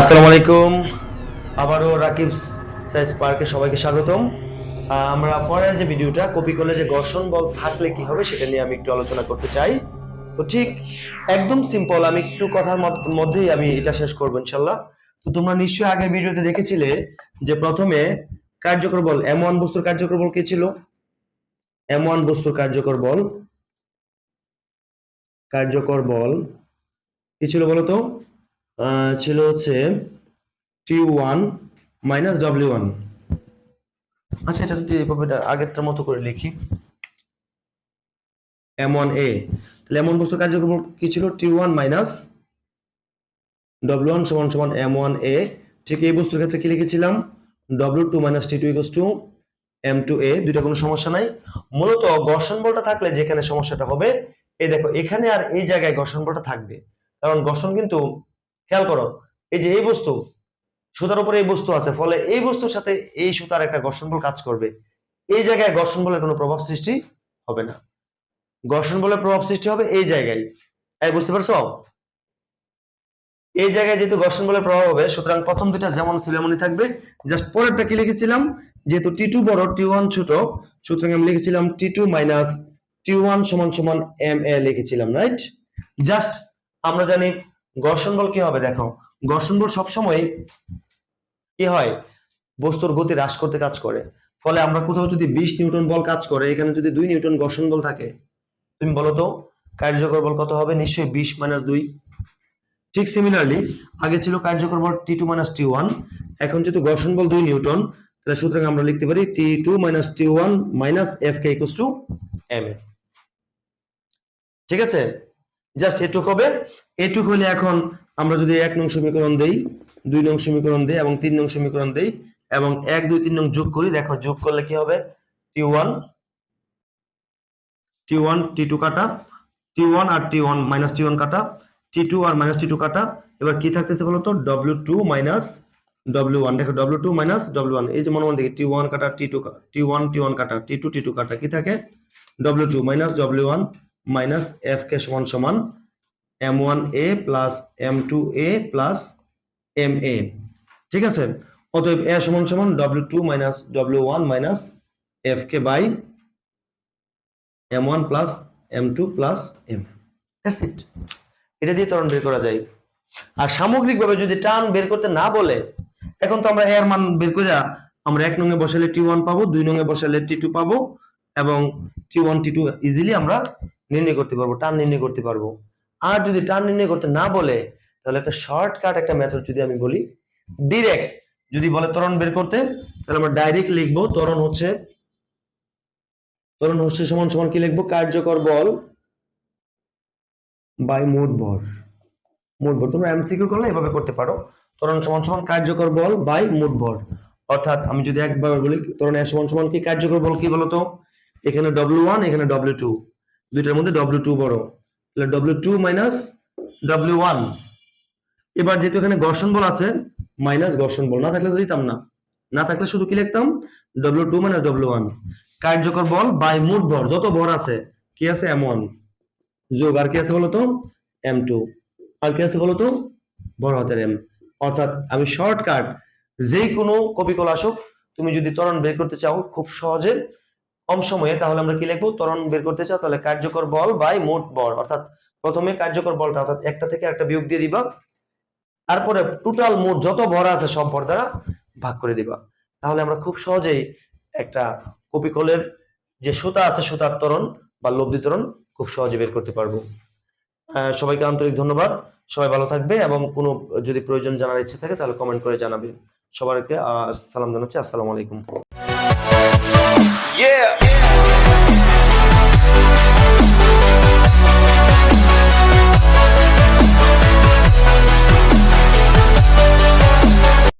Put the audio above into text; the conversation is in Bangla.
আসসালামু আলাইকুম। আবারও রাকিব সাইজ পার্কে সবাইকে স্বাগতম। আমরা পরের যে ভিডিওটা, কপি করলে যে ঘর্ষণ বল থাকলে কি হবে সেটা নিয়ে আমি একটু আলোচনা করতে চাই। তো ঠিক একদম সিম্পল আমি একটু কথার মধ্যেই আমি এটা শেষ করব ইনশাল্লাহ। তো তোমরা নিশ্চয়ই আগের ভিডিওতে দেখেছিলে যে প্রথমে কার্যকর বল, এম ওয়ান বস্তুর কার্যকর বল কি ছিল? এম ওয়ান বস্তুর কার্যকর বল কার্যকর বল কি ছিল বলতো? ছিল হচ্ছে T one minus W one আচ্ছা এটা যদি এভাবে আগেরটার মতো করে লিখি। এম ওয়ান এ তাহলে এমন বস্তুর কার্যক্রম কি ছিল? T one minus W one সমান সমান এম ওয়ান এ ঠিক এই বস্তুর ক্ষেত্রে কি লিখেছিলাম? W two minus T two equals two M two A দুইটা কোনো সমস্যা নাই। মূলত ঘর্ষণ বলটা থাকলে যেখানে সমস্যাটা হবে এই দেখো এখানে আর এই জায়গায় ঘর্ষণ বলটা থাকবে। কারণ ঘর্ষণ কিন্তু খেয়াল করো, এই যে এই বস্তু, সুতার উপরে এই বস্তু আছে, ফলে এই বস্তুর সাথে এই সুতার একটা ঘর্ষণ বল কাজ করবে। এই জায়গায় ঘর্ষণ বলের কোনো প্রভাব সৃষ্টি হবে না। ঘর্ষণ বলের প্রভাব সৃষ্টি হবে এই জায়গায়। এই বুঝতে পারছ? এই জায়গায় যেহেতু ঘর্ষণ বলের প্রভাব হবে, সুতরাং প্রথম দুটা যেমন ছিল এমনই থাকবে। জাস্ট পরেরটা কি লিখেছিলাম? যেহেতু টি টু বড় টি ওয়ান ছোট, সুতরাং আমি লিখেছিলাম T two minus T one সমান সমান এম এ লিখেছিলাম রাইট জাস্ট আমরা জানি ঘর্ষণ বল কি হবে দেখো? ঘর্ষণ বল সবসময় কি হয়? বস্তুর গতি হ্রাস করতে কাজ করে। ফলে আমরা কোথাও যদি বিশ নিউটন বল কাজ করে, এখানে যদি দুই নিউটন ঘর্ষণ বল থাকে, তুমি বলো তো, কার্যকর বল কত হবে? নিশ্চয়ই বিশ মাইনাস দুই। ঠিক সিমিলারলি আগে ছিল কার্যকর বল T two minus T one এখন যেহেতু ঘর্ষণ বল দুই নিউটন, তাহলে সুতরাং আমরা লিখতে পারি T two minus T one minus F K two M A ঠিক আছে? জাস্ট এটুক হবে। এটুক হলে এখন আমরা যদি এক নং সমীকরণ দেই, দুই নং সমীকরণ দেই এবং তিন নং সমীকরণ দেই এবং এক, দুই, তিন নং যোগ করি, দেখো যোগ করলে কি হবে? T one T one T two কাটা টি ওয়ান আর T one minus T one কাটা টি টু আর মাইনাস টি টু কাটা, এবার কি থাকতেছে বলতো W two minus W one দেখো W two minus W one এই যে মনে মনে দেখি টি ওয়ান কাটা T two T one T one কাটা টি টু টি টু কাটা, কি থাকে? W two minus W one minus F K সমান সমান M one A plus M two A plus M A ঠিক আছে? অতএব এ সমান সমান W two minus W one minus F K by M one plus M two plus M এটা দিয়ে ত্বরণ বের করা যায়। আর সামগ্রিকভাবে যদি টান বের করতে না বলে, এখন তো আমরা এর মান বের করে আমরা এক নঙ্গে বসালে টি ওয়ান পাবো, দুই নঙ্গে বসালে টি টু পাবো এবং T one T two easily আমরা নির্ণয় করতে পারব টান নির্ণয় করতে পারব। আর যদি টান নির্ণয় করতে না বলে, তাহলে একটা শর্টকাট একটা মেথড যদি আমি বলি ডিরেক্ট যদি বলে ত্বরণ বের করতে, তাহলে আমরা ডাইরেক্ট লিখব, ত্বরণ হচ্ছে ত্বরণ হচ্ছে সমান সমান কি লিখব? কার্যকর বল বাই মোট ভর। মোট ভর, তোমরা এমসিকিউ করলে এভাবে করতে পারো। ত্বরণ সমান সমান কার্যকর বল বাই মোট ভর। অর্থাৎ আমি যদি একবার বলি, ত্বরণ এ সমান সমান কি কার্যকর বল কি বলতো? এখানে ডব্লিউ ওয়ান এখানে ডব্লিউ টু দুইটার মধ্যে ডব্লিউ টু বড়। তাহলে W two minus W one এবার যেহেতু এখানে ঘর্ষণ বল আছে মাইনাস ঘর্ষণ বল। না থাকলে তো দিতাম না। না থাকলে শুধু কি লিখতাম? W two minus W one কার্যকর বল বাই মোট ভর। যত ভর আছে, কি আছে? এম ওয়ান যোগ আর কি আছে বলতো? এম টু আর কি আছে বলতো? বড় হাতের এম অর্থাৎ আমি শর্টকাট যে কোনো কপি কল আসুক, তুমি যদি ত্বরণ বের করতে চাও, খুব সহজে কম সময়ে তাহলে আমরা কি লিখব? ত্বরণ বের করতে চাও, তাহলে কার্যকর বল বাই মোট বল। অর্থাৎ প্রথমে কার্যকর বলটা, অর্থাৎ একটা থেকে একটা বিয়োগ দিয়ে দিবা। তারপরে টোটাল মোট যত ভর আছে সব ভর দ্বারা ভাগ করে দিবা। তাহলে আমরা খুব সহজেই একটা কপি কলের যে সুতা আছে, সুতার ত্বরণ বা লব্ধি ত্বরণ খুব সহজে বের করতে পারব। সবাইকে আন্তরিক ধন্যবাদ। সবাই ভালো থাকবে এবং কোনো যদি প্রয়োজন জানার ইচ্ছে থাকে তাহলে কমেন্ট করে জানাবে সবাইকে সালাম জানাচ্ছি। আসসালামু আলাইকুম। Yeah.